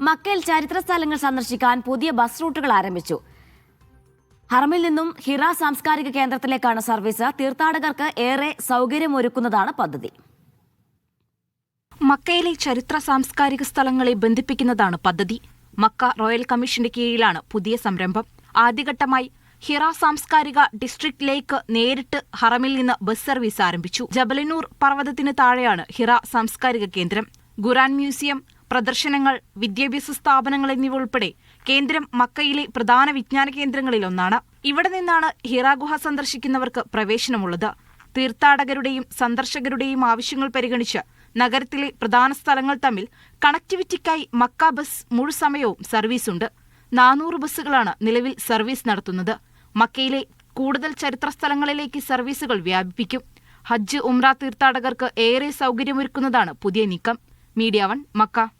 മക്കയിൽ ചരിത്ര സ്ഥലങ്ങൾ സന്ദർശിക്കാൻ പുതിയ ബസ് റൂട്ടുകൾ ആരംഭിച്ചു. ഹറമിൽ നിന്നും ഹിറ സാംസ്കാരിക കേന്ദ്രത്തിലേക്കാണ് സർവീസ്. തീർത്ഥാടകർക്ക് ഏറെ സൗകര്യമൊരുക്കുന്നതാണ് പദ്ധതി. മക്കയിലെ ചരിത്ര സാംസ്കാരിക സ്ഥലങ്ങളെ ബന്ധിപ്പിക്കുന്നതാണ് പദ്ധതി. മക്ക റോയൽ കമ്മീഷന്റെ കീഴിലാണ് പുതിയ സംരംഭം. ആദ്യഘട്ടമായി ഹിറ സാംസ്കാരിക ഡിസ്ട്രിക്റ്റിലേക്ക് നേരിട്ട് ഹറമിൽ നിന്ന് ബസ് സർവീസ് ആരംഭിച്ചു. ജബലനൂർ പർവതത്തിന് താഴെയാണ് ഹിറ സാംസ്കാരിക കേന്ദ്രം. ഖുറാൻ മ്യൂസിയം പ്രദർശനങ്ങൾ വിദ്യാഭ്യാസ സ്ഥാപനങ്ങൾ എന്നിവ ഉൾപ്പെടെ കേന്ദ്രം മക്കയിലെ പ്രധാന വിജ്ഞാന കേന്ദ്രങ്ങളിലൊന്നാണ്. ഇവിടെ നിന്നാണ് ഹിറാഗുഹ സന്ദർശിക്കുന്നവർക്ക് പ്രവേശനമുള്ളത്. തീർത്ഥാടകരുടെയും സന്ദർശകരുടെയും ആവശ്യങ്ങൾ പരിഗണിച്ച് നഗരത്തിലെ പ്രധാന സ്ഥലങ്ങൾ തമ്മിൽ കണക്ടിവിറ്റിക്കായി മക്ക ബസ് മുഴുസമയവും സർവീസുണ്ട്. നാനൂറ് ബസ്സുകളാണ് നിലവിൽ സർവീസ് നടത്തുന്നത്. മക്കയിലെ കൂടുതൽ ചരിത്ര സ്ഥലങ്ങളിലേക്ക് സർവീസുകൾ വ്യാപിപ്പിക്കും. ഹജ്ജ് ഉംറ തീർത്ഥാടകർക്ക് ഏറെ സൗകര്യമൊരുക്കുന്നതാണ് പുതിയ നീക്കം. Media one Mecca.